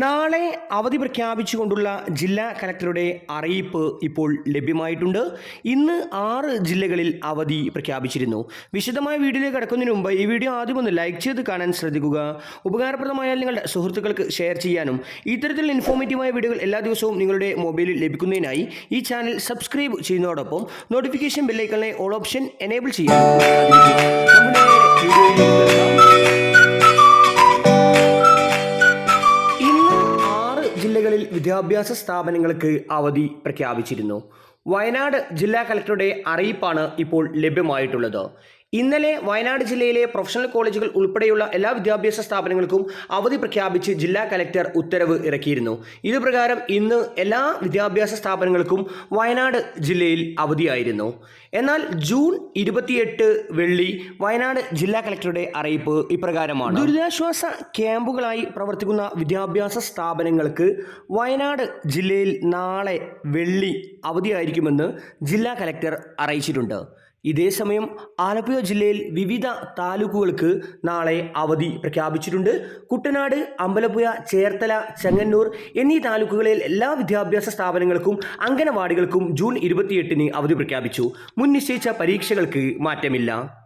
നാളെ അവധി പ്രഖ്യാപിച്ചുകൊണ്ടുള്ള ജില്ലാ കലക്ടറുടെ അറിയിപ്പ് ഇപ്പോൾ ലഭ്യമായിട്ടുണ്ട്. ഇന്ന് ആറ് ജില്ലകളിൽ അവധി പ്രഖ്യാപിച്ചിരുന്നു. വിശദമായ വീഡിയോയിലേക്ക് കടക്കുന്നതിന് മുമ്പ് ഈ വീഡിയോ ആദ്യം ഒന്ന് ലൈക്ക് ചെയ്ത് കാണാൻ ശ്രദ്ധിക്കുക. ഉപകാരപ്രദമായാൽ നിങ്ങളുടെ സുഹൃത്തുക്കൾക്ക് ഷെയർ ചെയ്യാനും ഇത്തരത്തിലുള്ള ഇൻഫോർമേറ്റീവായ വീഡിയോകൾ എല്ലാ ദിവസവും നിങ്ങളുടെ മൊബൈലിൽ ലഭിക്കുന്നതിനായി ഈ ചാനൽ സബ്സ്ക്രൈബ് ചെയ്യുന്നതോടൊപ്പം നോട്ടിഫിക്കേഷൻ ബെല്ലൈക്കണിലെ ഓൾ ഓപ്ഷൻ എനേബിൾ ചെയ്യാൻ ജില്ലകളിൽ വിദ്യാഭ്യാസ സ്ഥാപനങ്ങൾക്ക് അവധി പ്രഖ്യാപിച്ചിരുന്നു. വയനാട് ജില്ലാ കലക്ടറുടെ അറിയിപ്പാണ് ഇപ്പോൾ ലഭ്യമായിട്ടുള്ളത്. ഇന്നലെ വയനാട് ജില്ലയിലെ പ്രൊഫഷണൽ കോളേജുകൾ ഉൾപ്പെടെയുള്ള എല്ലാ വിദ്യാഭ്യാസ സ്ഥാപനങ്ങൾക്കും അവധി പ്രഖ്യാപിച്ച് ജില്ലാ കലക്ടർ ഉത്തരവ് ഇറക്കിയിരുന്നു. ഇതുപ്രകാരം ഇന്ന് എല്ലാ വിദ്യാഭ്യാസ സ്ഥാപനങ്ങൾക്കും വയനാട് ജില്ലയിൽ അവധിയായിരുന്നു. എന്നാൽ ജൂൺ ഇരുപത്തിയെട്ട് വെള്ളി വയനാട് ജില്ലാ കലക്ടറുടെ അറിയിപ്പ് ഇപ്രകാരമാണ്. ദുരിതാശ്വാസ ക്യാമ്പുകളായി പ്രവർത്തിക്കുന്ന വിദ്യാഭ്യാസ സ്ഥാപനങ്ങൾക്ക് വയനാട് ജില്ലയിൽ നാളെ വെള്ളി അവധിയായിരിക്കുമെന്ന് ജില്ലാ കലക്ടർ അറിയിച്ചിട്ടുണ്ട്. ഇതേസമയം ആലപ്പുഴ ജില്ലയിൽ വിവിധ താലൂക്കുകൾക്ക് നാളെ അവധി പ്രഖ്യാപിച്ചിട്ടുണ്ട്. കുട്ടനാട് അമ്പലപ്പുഴ ചേർത്തല ചെങ്ങന്നൂർ എന്നീ താലൂക്കുകളിൽ എല്ലാ വിദ്യാഭ്യാസ സ്ഥാപനങ്ങൾക്കും അംഗനവാടികൾക്കും ജൂൺ ഇരുപത്തിയെട്ടിന് അവധി പ്രഖ്യാപിച്ചു. മുൻ നിശ്ചയിച്ച പരീക്ഷകൾക്ക് മാറ്റമില്ല.